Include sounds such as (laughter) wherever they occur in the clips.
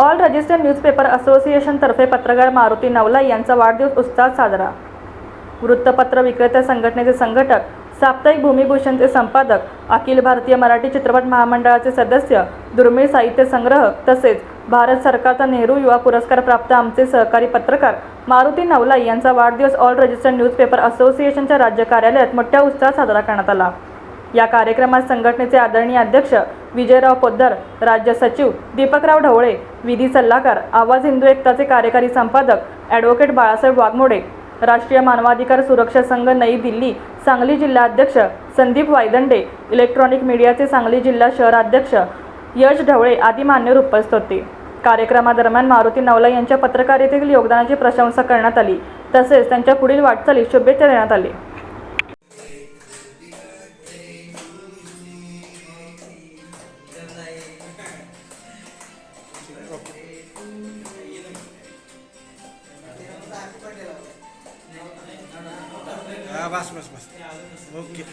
All registered newspaper असोसिएशनतर्फे पत्रकार मारुती नवला यांचा वाढदिवस उत्साहात साजरा. वृत्तपत्र विक्रेते संघटनेचे संघटक साप्ताहिक भूमिभूषणचे संपादक अखिल भारतीय मराठी चित्रपट महामंडळाचे सदस्य दुर्मिळ साहित्य संग्रहक तसेच भारत सरकारचा नेहरू युवा पुरस्कार प्राप्त आमचे सहकारी पत्रकार मारुती नवलाई यांचा वाढदिवस ऑल रजिस्टर्ड न्यूजपेपर असोसिएशनच्या राज्य कार्यालयात मोठ्या उत्साहात साजरा करण्यात आला. या कार्यक्रमात संघटनेचे आदरणीय अध्यक्ष विजयराव पोद्दार राज्य सचिव दीपकराव ढवळे विधी सल्लागार आवाज हिंदू एकताचे कार्यकारी संपादक ॲडव्होकेट बाळासाहेब वाघमोडे राष्ट्रीय मानवाधिकार सुरक्षा संघ नई दिल्ली सांगली जिल्हाध्यक्ष संदीप वायदंडे इलेक्ट्रॉनिक मीडियाचे सांगली जिल्हा शहराध्यक्ष यश ढवळे आदी मान्यवर उपस्थित होते. कार्यक्रमादरम्यान मारुती नवला यांच्या पत्रकारितेतील योगदानाची प्रशंसा करण्यात आली. तसेच त्यांच्या पुढील वाटचालीस शुभेच्छा देण्यात आली. हा बस बस बस. ओके.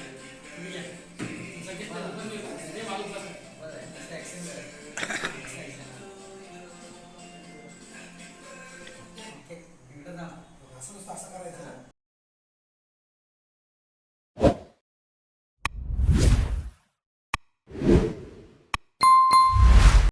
(laughs)